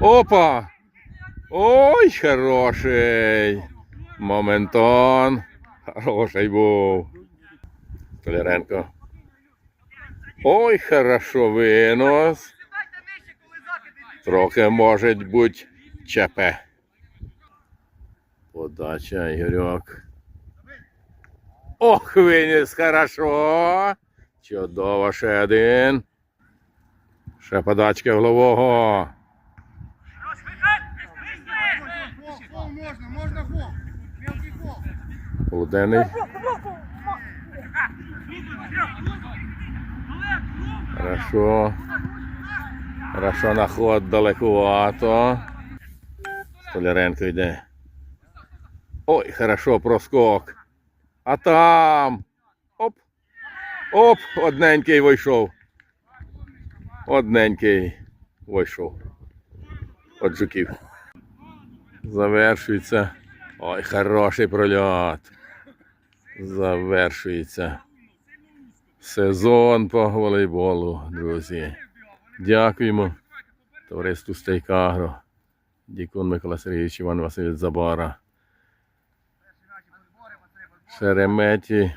Опа! Ой, хороший! Моментон. Хороший був. Толяренко. Ой, хорошо винос. Трохи може бути ЧП. Подача Ігорьок. Ох, виніс хорошо. Чудово, ще один. Ще подачка голового. Полуденний. Хорошо. Хорошо на ход далекувато. Столяренко йде. Ой, хорошо, проскок. А там. Оп. Оп, одненький вийшов. Одненький вийшов. От жуків. Завершується. Ой, хороший прольот. Завершується сезон по волейболу, друзі. Дякуємо товариству Стейкагро, Дікун Микола Сергійович Іван Васильович Забара, Шереметі.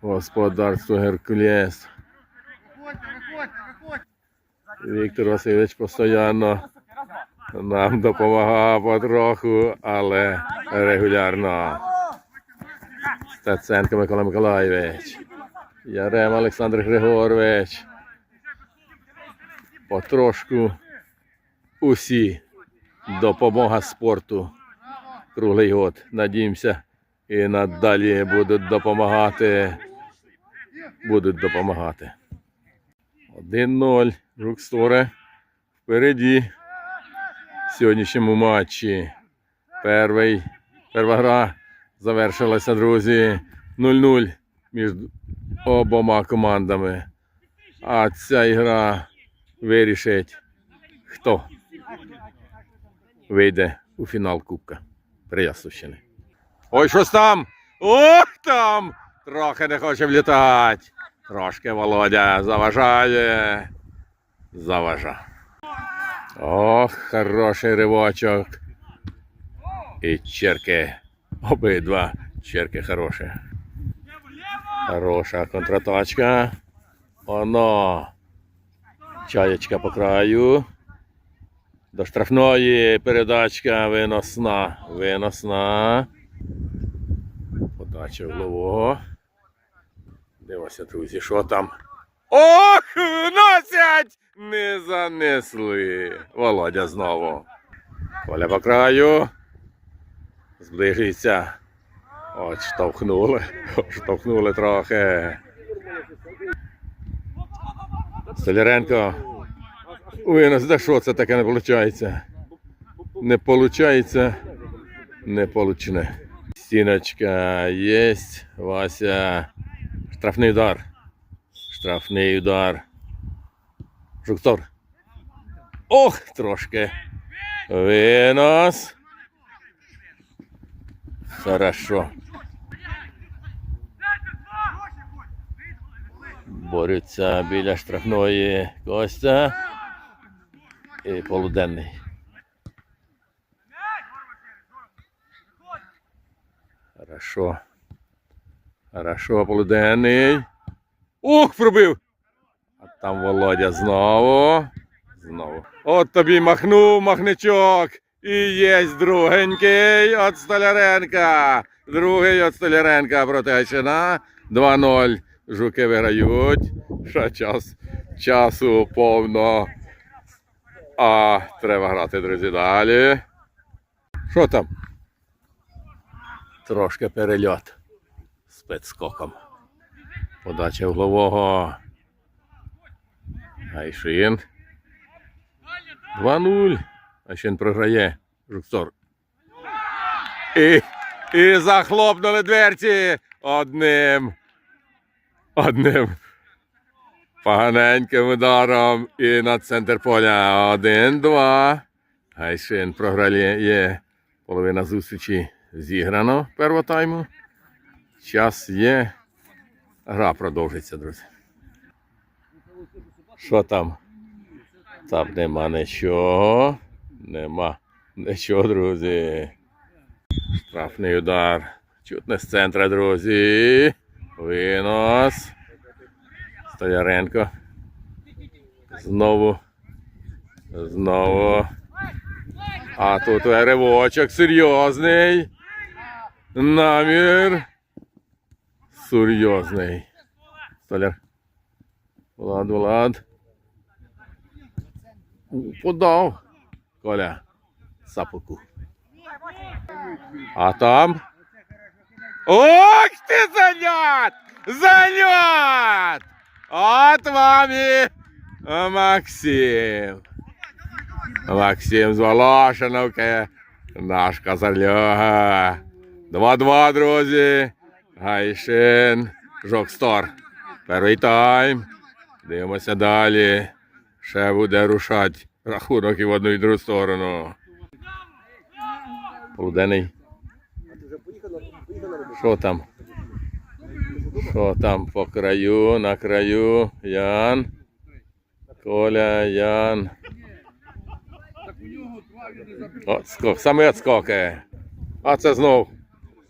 Господарство Геркулес. Виходьте. Віктор Васильович постійно нам допомагав потроху, але регулярно. Стеценко Микола Миколаєвич. Ярем Олександр Григорович. Потрошку усі допомога спорту круглий год. Надіємося і надалі будуть допомагати. Будуть допомагати. 1-0. Жуксторе впереді сьогоднішньому матчі. Перший, перша гра завершилася, друзі, 0-0 між обома командами. А ця гра вирішить, хто вийде у фінал Кубка Приясовщини. Ой, щось там! Ох там! Трохи не хоче влітати. Трошки Володя заважає. Заважа. Ох, хороший ривочок. І черки. Обидва черки хороші. Хороша контратачка. Оно. Чаєчка по краю. До штрафної передачка виносна. Виносна. Подача голового. Дивимося, друзі, що там. Ох, носять! Не занесли. Володя знову. Коля по краю. Зближується. От штовхнули. Штовхнули трохи. Столяренко. Винос, да що це таке не виходить? Не виходить. Не получне. Стіночка є. Вася. Штрафний удар. Штрафний удар. Жуктор. Ох, трошки. Винос. Хорошо. Борються біля штрафної Костя. І полуденний. Хорошо. Хорошо, полуденний. Ух, пробив! Там Володя знову. Знову. От тобі махнув махничок. І єсть другенький от Столяренка. Другий от Столяренка Протечина. 2-0. Жуки виграють. Ще час, часу повно. А треба грати, друзі, далі. Що там? Трошки перельот з підскоком. Подача углового. Айшин. 2-0. Айшин програє. Жукстор. І, і захлопнули дверці одним. Одним. Поганеньким ударом і на центр поля. Один-два. Гайшин програє. Половина зустрічі зіграно першого тайму. Час є. Гра продовжиться, друзі. Що там? Там нема нічого. Нема нічого, друзі. Штрафний удар. Чуть не з центра, друзі. Винос. Столяренко. Знову. Знову. А тут ривочок серйозний. Намір. Серйозний. Столяр. Влад, Влад. Подав. Коля. Сапоку. А там. Ох ти залят! Залят! От вам і Максим. Максим з Волошиновки. Наш козальога. 2-2, друзі. Гайшин. Жокстор. Перший тайм. Дивимося далі. Ще буде рушати рахунок і в одну і другу сторону. Полуденний. Що там? Що там по краю, на краю? Ян. Коля, Ян. От скок, саме отскоки. А це знов.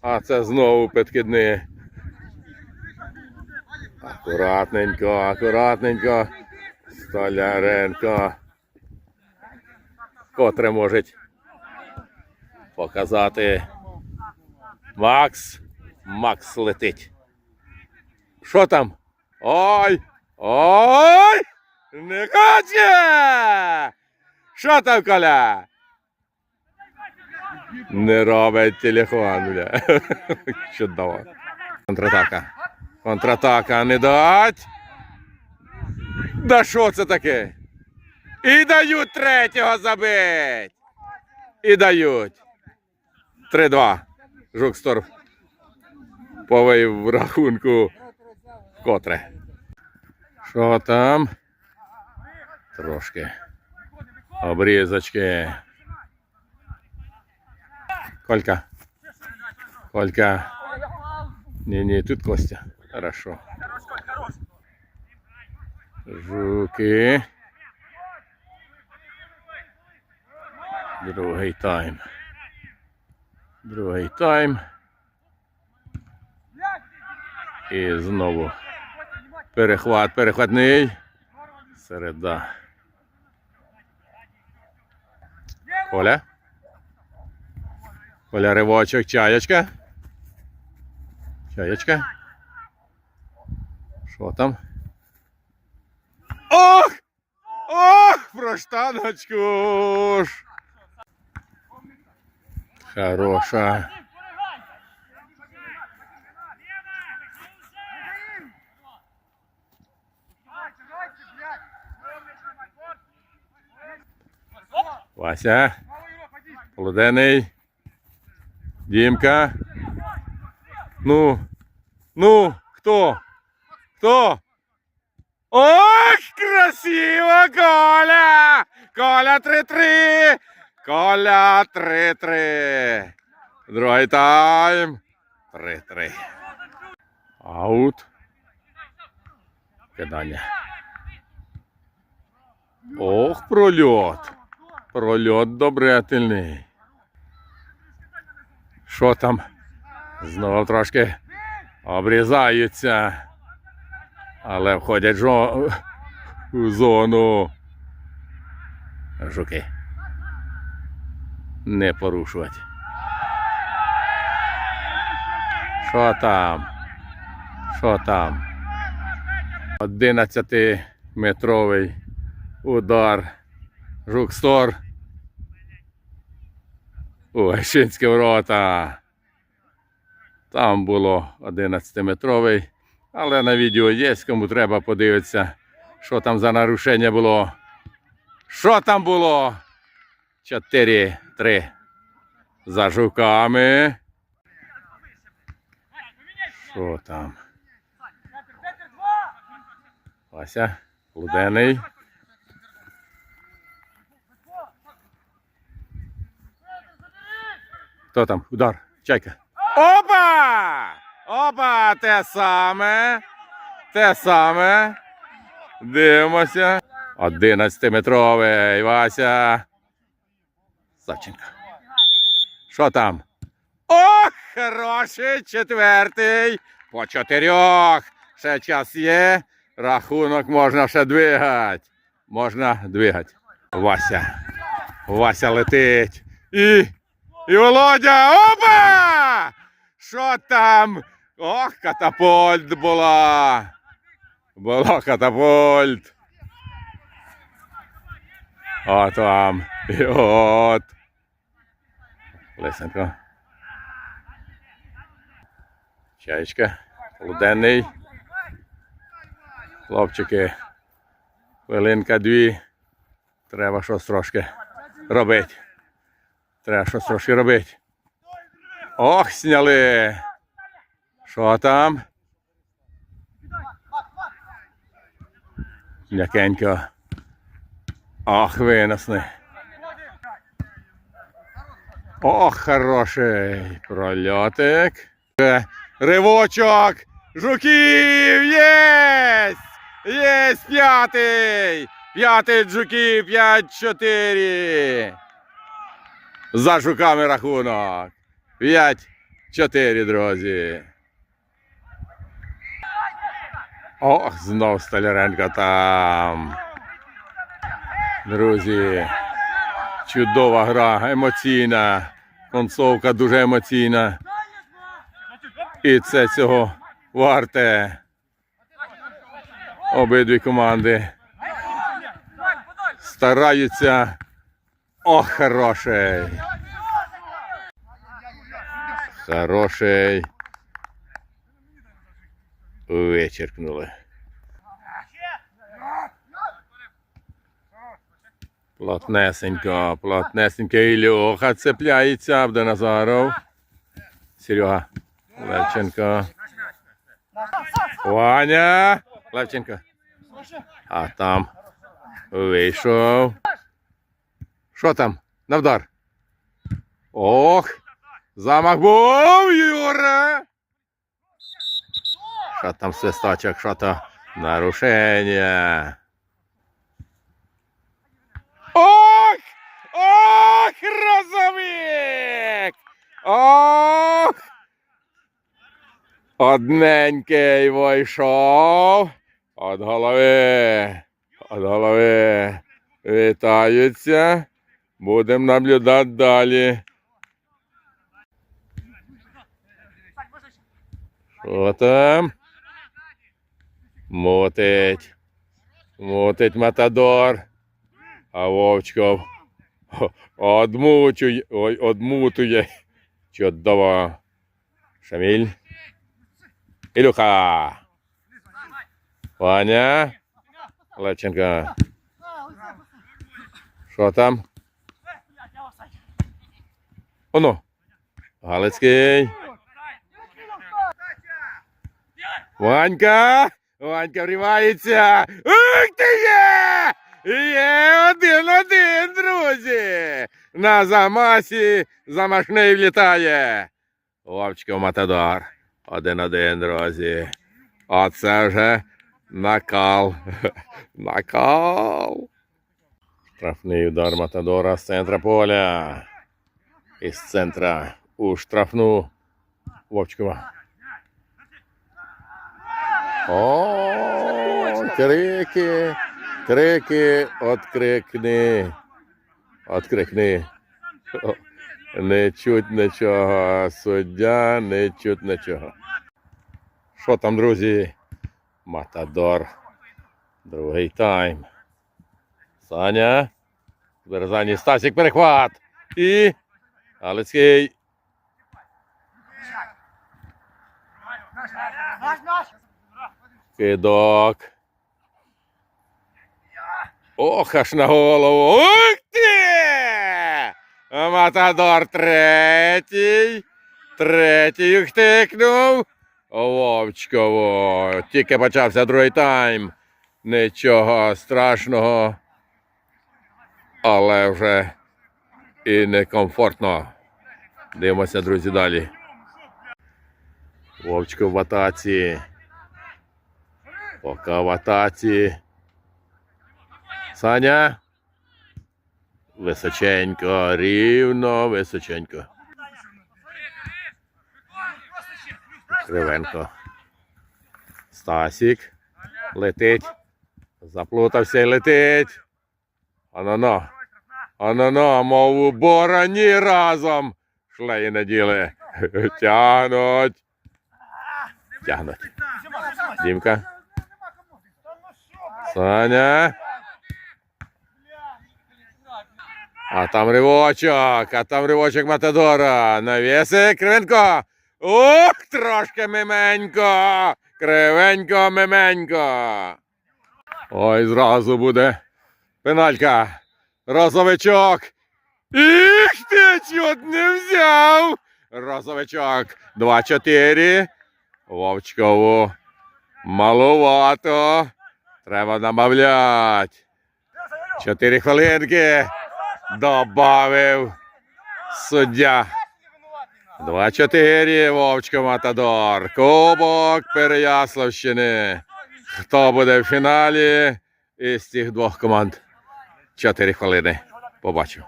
А це знову підкидни. Акуратненько, акуратненько. Столяренко. Котре можуть показати. Макс. Макс летить. Що там? Ой! Ой! Не хоче! Що там, Коля? Не робить телефон, бля. Чудово. Контратака. Контратака не дать. Да що це таке? І дають третього забить. І дають. 3-2. Жукстор повив в рахунку котре. Що там? Трошки. Обрізочки. Колька. Колька. Не-не, тут Костя. Хорошо. Жуки. Другий тайм. Другий тайм. І знову перехват, перехватний. Середа. Коля. Коля ривочок, чаєчка. Чаєчка. Що там? Ох! Ох, про штаночку. Хороша. Вася. Полуденний. Дімка. Ну. Ну, хто? Хто? Ох, красиво, Коля! Коля 3-3! Коля 3-3. Другий тайм. 3-3. Аут. Кидання. Ох, прольот. Прольот добрительний. Що там? Знову трошки обрізаються. Але входять жо... у зону. Жуки. Не порушувати. Що там? Що там? 11-метровий удар. Жукстор. Ой, Шинські ворота. Там було 11-метровий. Але на відео є, кому треба подивитися, що там за нарушення було. Що там було? 4-3 за жуками. Що там? Вася, Лудений. Хто там? Удар. Чайка. Опа! Опа! Те саме. те саме. Дивимося. 11-метровий Вася. Савченко. Що там? О, хороший четвертий. По чотирьох. Ще час є. Рахунок можна ще двигати. Можна двигати. Вася. Вася летить. І. І Володя. Опа! Що там? Ох, катапульт була. Було катапульт. От вам. І от. Лисенко. Чаєчка. Полуденний. Хлопчики. Хвилинка дві. Треба щось трошки робити. Треба щось трошки робити. Ох, сняли. Що там? М'якенько. Ох, виносний. Ох, хороший прольотик. Ривочок! Жуків! Єсть! Єсть п'ятий! П'ятий жуків, 5-4. За жуками рахунок. 5-4, друзі. Ох, знов Столяренко там. Друзі. Чудова гра, емоційна. Концовка дуже емоційна. І це цього варте. Обидві команди стараються. Ох, хороший. Хороший. Вичеркнули. Плотнесенько, плотнесенько. Ілюха цепляється, Абдоназаров. Серега. Левченко. Ваня. Левченко. А там вийшов. Що там? На вдар. Ох. Замах був, Юра. Що там свисточок, що то нарушення. Ох! Ох, розовик! Ох! Одненький вийшов. От голови. От голови. Вітаються. Будемо наблюдати далі. Що там? Мотить. Мотить Матадор. А Вовчков о- одмучує, ой, одмутує. Чудово. Шаміль. Ілюха. Ваня. Левченко. Що там? Оно. Галицький. Ванька! Ванька вривається! Ух ти є! Є один-один, друзі! На замасі замашний влітає. Вовчко Матадор. Один-один, друзі. Оце вже накал. Накал. Штрафний удар Матадора з центра поля. Із центра у штрафну Вовчкова. О, крики, крики, открикни. Открикни. Не чуть нічого, суддя, не чуть нічого. Що там, друзі? Матадор. Другий тайм. Саня. Березані Стасік перехват. І. Галицький. Кидок. Ох, аж на голову. Ух ти! Матадор третій. Третій втикнув. Вовчково. Тільки почався другий тайм. Нічого страшного. Але вже і некомфортно. Дивимося, друзі, далі. Вовчко в атаці. Поки в атаці. Саня. Височенько, рівно, височенько. Кривенко. Стасік. Летить. Заплутався і летить. Ано-но. Ано-но, мов у бороні разом. Шлеї наділи. Тягнуть. Тягнуть. Дімка. Саня. А там ривочок, а там ривочок Матадора. Навіси, Кривенко. Ух, трошки мименько. Кривенько, мименько. Ой, зразу буде пеналька. Розовичок. Їх ти чуть не взяв. Розовичок. 2-4. Вовчкову. Малувато. Треба намовлять. Чотири хвилинки. Добавив суддя. 2-4. Вовчко Матадор. Кубок Переяславщини. Хто буде в фіналі із цих двох команд? Чотири хвилини. Побачив.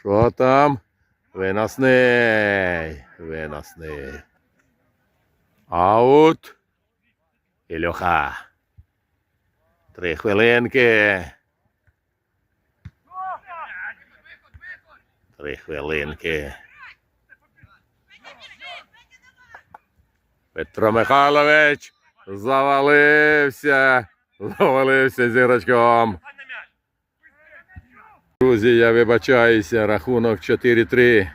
Що там? Виносний. Виносний. Аут. Ілюха. Три хвилинки. Три хвилинки. Петро Михайлович завалився. Завалився зірочком. Друзі, я вибачаюся. Рахунок 4-3.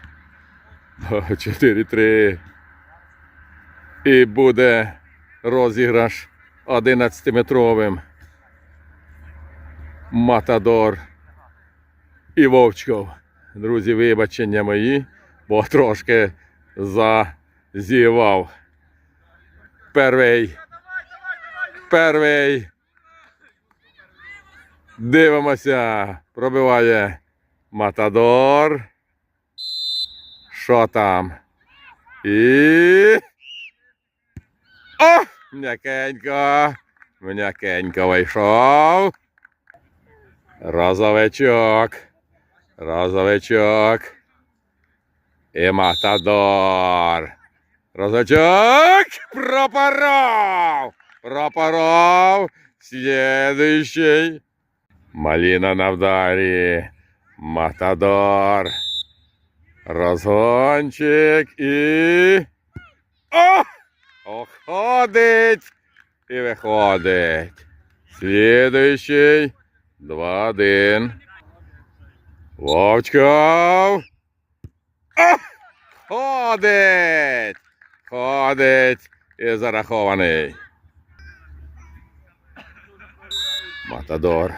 4-3. І буде розіграш 11-метровим. Матадор і Вовчков. Друзі, вибачення мої, бо трошки зазівав. Перший. Перший. Дивимося. Пробиває Матадор. Що там? І. О! М'якенько. М'якенько вийшов. Розовичок. Розовичок. І Матадор. Розовичок. Пропоров. Пропоров. Следующий. Малина на вдарі. Матадор. Розгончик і. О! Оходить і виходить. Слідуючий. 2-1. Вовчков. О! Ходить. Ходить і зарахований. Матадор.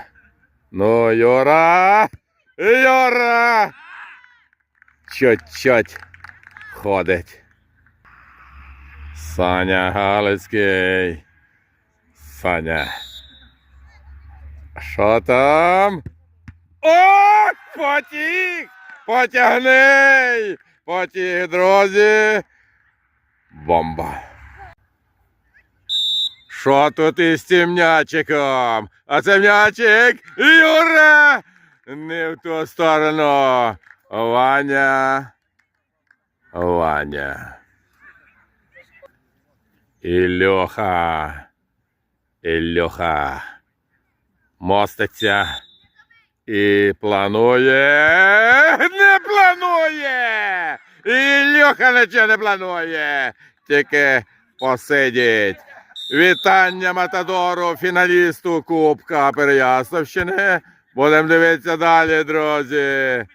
Ну, Йора. Йора. Чуть-чуть ходить. Саня Галицький. Саня. Що там? О! Потік! Потягни! Потік, друзі! Бомба. Що тут із цим м'ячиком? А це м'ячик Юра! Не в ту сторону. Ваня. Ваня. Ілюха. Ілюха. Моститься. І планує. Не планує! Ілюха нічого не планує. Тільки посидіть. Вітання Матадору, фіналісту Кубка Переяславщини. Будемо дивитися далі, друзі.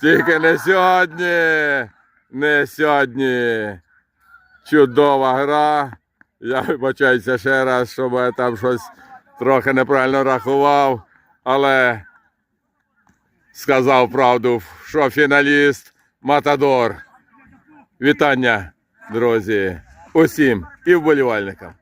Тільки не сьогодні. Не сьогодні. Чудова гра. Я вибачаюся ще раз, щоб я там щось трохи неправильно рахував, але сказав правду, що фіналіст Матадор. Вітання, друзі, усім і вболівальникам.